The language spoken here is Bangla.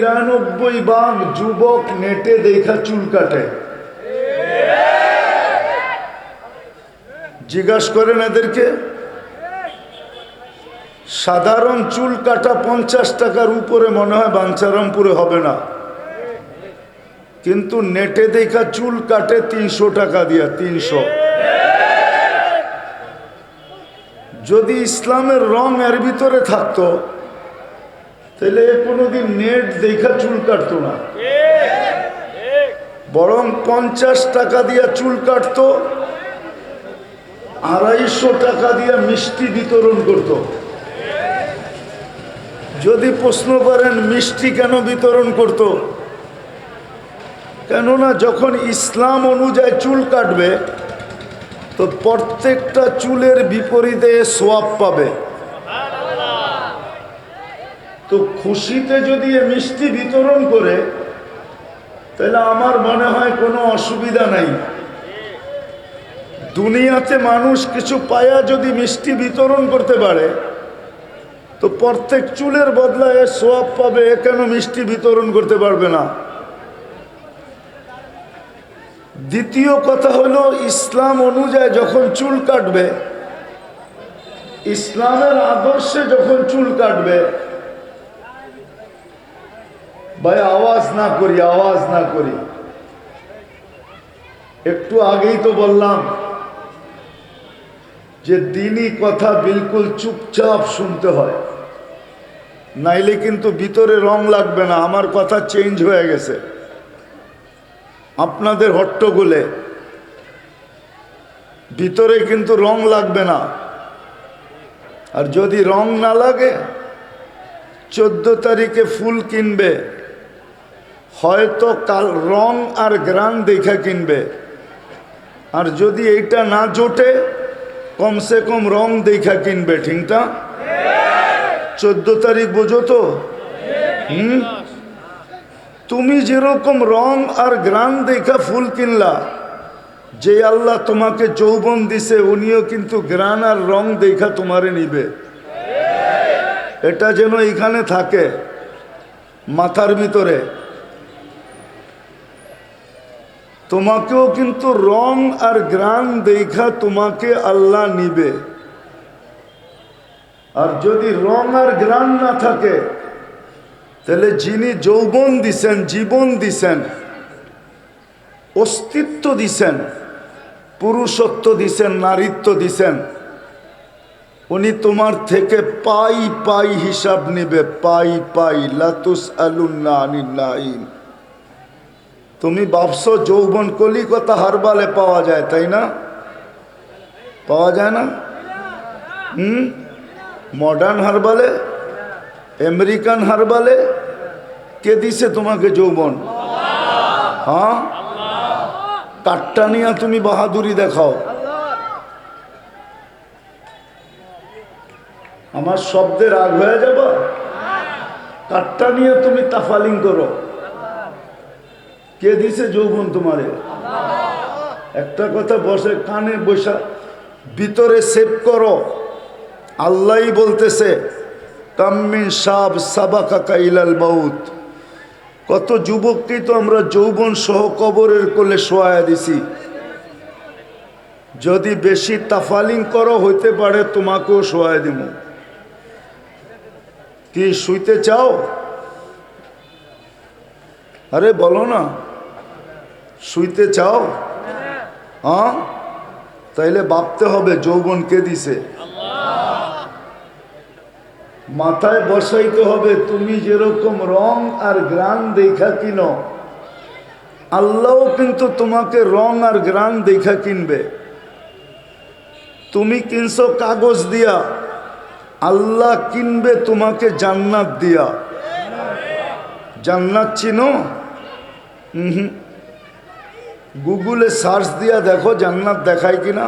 নিরানব্বই ভাগ যুবক নেটে দেখা চুল কাটে। জিজ্ঞাসা করেন এদেরকে, সাধারণ চুল কাটা পঞ্চাশ টাকার উপরে মনে হয় বাঞ্ছারামপুরে হবে না। কিন্তু নেটে দেখা চুল কাটে তিনশো টাকা দিয়া, তিনশো। যদি ইসলামের রং এর ভিতরে থাকতো তাহলে কোনোদিন নেট দেখা চুল কাটতো না। বরং পঞ্চাশ টাকা দিয়া চুল কাটতো, আড়াইশো টাকা দিয়া মিষ্টি বিতরণ করত। যদি প্রশ্ন করেন, মিষ্টি কেন বিতরণ করত? কেননা যখন ইসলাম অনুযায়ী চুল কাটবে, তো প্রত্যেকটা চুলের বিপরীতে সোয়াব পাবে। তো খুশিতে যদি এ মিষ্টি বিতরণ করে, তাহলে আমার মনে হয় কোনো অসুবিধা নাই। দুনিয়াতে মানুষ কিছু পায়া যদি মিষ্টি বিতরণ করতে পারে, তো প্রত্যেক চুলের বদলায় সোয়াব পাবে কেন মিষ্টি বিতরণ করতে পারবে না? দ্বিতীয় কথা হলো, ইসলাম অনুযায়ী যখন চুল কাটবে, ইসলামের আদর্শে যখন চুল কাটবে ভাই, আওয়াজ না করি, আওয়াজ না করি। একটু আগেই তো বললাম যে দিনই কথা বিলকুল চুপচাপ শুনতে হয়। নাইলে কিন্তু ভিতরে রং লাগবে না, আমার কথা চেঞ্জ হয়ে গেছে। আপনাদের হট্টগোলে ভিতরে কিন্তু রং লাগবে না। আর যদি রং না লাগে, চোদ্দ তারিখে ফুল কিনবে। হয়তো কাল রং আর গ্রান দেখা কিনবে। আর যদি এইটা না জোটে, কমসে কম রং দেখা কিনবে ঠিকটা চোদ্দ তারিখ বোঝো তো? হুম? তুমি যেরকম রং আর গ্রান দেখা ফুল কিনলা, যে আল্লাহ তোমাকে যৌবন দিছে, উনিও কিন্তু গ্রান আর রং দেখা তোমারে নিবে। এটা যেন এখানে থাকে, মাথার ভিতরে। তোমাকেও কিন্তু রং আর গ্রান দেখা তোমাকে আল্লাহ নিবে। আর যদি রং আর গ্রান না থাকে, তাহলে যিনি যৌবন দিছেন, জীবন দিছেন, অস্তিত্ব দিছেন, পুরুষত্ব দিছেন, নারীত্ব দিছেন, উনি তোমার থেকে পাই পাই হিসাব নিবে, পাই পাই লাতুস আলুন্না আনিল্লাইন তুমি ভাবছ যৌবন কলিকতা হারবালে পাওয়া যায়, তাই না? পাওয়া যায় না? হুম? মডার্ন হারবালে? আমেরিকান হারবালে? কে দিছে তোমাকে যৌবন? হ্যাঁ? কাটটা নিয়ে তুমি বাহাদুরি দেখাও। আমার শব্দের রাগ হয়ে যাব? কাটটা নিয়ে তুমি তাফালিং করো। কে দিছে যৌবন তোমারে? একটা কথা বসে কানে বসা, ভিতরে সেভ করো। আল্লাহই বলতেছে কাম্মিন সাব সাবাকা কাইলাল মাউত। কত যুবককেই তো আমরা যৌবন সহ কবরের কোলে শোয়া দিছি। যদি বেশি তাফালিং করো, হইতে পারে তোমাকেও শোয়া দিব কি শুইতে চাও? আরে বলো না। শুইতে চাও? হ্যাঁ? তাইলে ভাবতে হবে, যৌবন কে দিছে? মাথায় বসাইতে হবে, তুমি যেরকম রং আর গ্রান দেখা কিনো আল্লাহ কিন্তু তোমাকে রং আর গ্রান দেখা কিনবে। তুমি কিনছো কাগজ দিয়া, আল্লাহ কিনবে তোমাকে জান্নাত দিয়া। জান্নাত চিনো? হুম। গুগলে সার্চ দিয়া দেখো জান্নাত দেখায় কিনা।